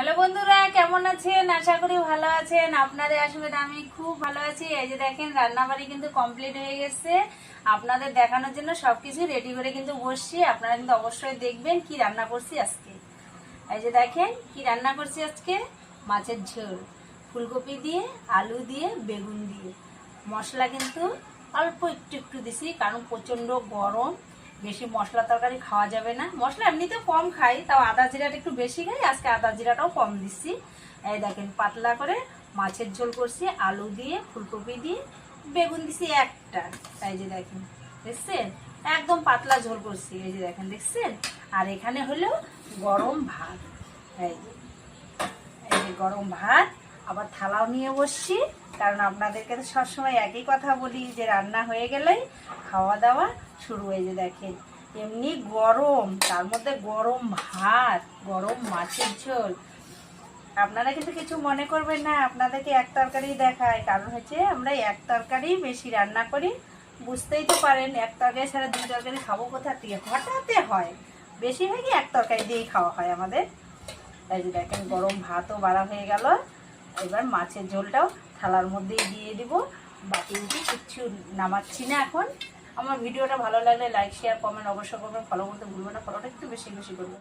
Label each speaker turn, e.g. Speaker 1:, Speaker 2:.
Speaker 1: Hello বন্ধুরা, কেমন আছেন? আশা করি ভালো আছেন। আপনাদের আসলে আমি খুব ভালো আছি। এই যে দেখেন, রান্নাবাড়ি কিন্তু কমপ্লিট হয়ে গেছে। আপনাদের দেখানোর জন্য সবকিছু রেডি করে কিন্তু বসছি। আপনারা কিন্তু অবশ্যই দেখবেন কি রান্না করছি আজকে। এই যে দেখেন, কি রান্না করছি আজকে? মাছের ঝোল। ফুলকপি দিয়ে, আলু দিয়ে, বেগুন দিয়ে। মশলা কিন্তু অল্প একটু একটু দিছি, কারণ প্রচণ্ড গরম। বেশি মশলা তরকারি খাওয়া যাবে না। মশলা এমনিতে কম খাই, তাও আদা জিরাটা একটু বেশি খাই, আজকে আদা জিরাটাও কম দিচ্ছি। এই দেখেন, পাতলা করে মাছের ঝোল করছি, আলু দিয়ে, ফুলকপি দিয়ে, বেগুন দিছি একটা। তাই যে দেখেন, দেখছেন? একদম পাতলা ঝোল করছি, এই যে দেখেন, দেখছেন? আর এখানে হলো গরম ভাত। এই যে এই যে গরম ভাত, আবার থালাও নিয়ে বসছি, কারণ আপনাদেরকে তো সবসময় একই কথা বলি, যে রান্না হয়ে গেলেই খাওয়া দাওয়া শুরু হয়ে যে দেখেন। এমনি গরম, তার মধ্যে গরম ভাত, গরম মাছের ঝোল। আপনারা কিন্তু কিছু মনে করবেন না, আপনাদেরকে এক তরকারি দেখায়। কারণ হচ্ছে, আমরা এক তরকারি বেশি রান্না করি, বুঝতেই তো পারেন, এক তরকারি ছাড়া দুই তরকারি খাব কোথা থেকে? হঠাৎ হয়। বেশিরভাগই এক তরকারি দিয়েই খাওয়া হয় আমাদের। এই যে দেখেন, গরম ভাতও বাড়া হয়ে গেল। এবার মাছের ঝোলটাও থালার মধ্যেই দিয়ে দিব। বাকি কিচ্ছু নামাচ্ছি না এখন। আমার ভিডিওটা ভালো লাগলে লাইক শেয়ার কমেন্ট অবশ্যই করবেন। ফলো করতে ভুলবেন না। ফলোটা একটু বেশি বেশি করবেন।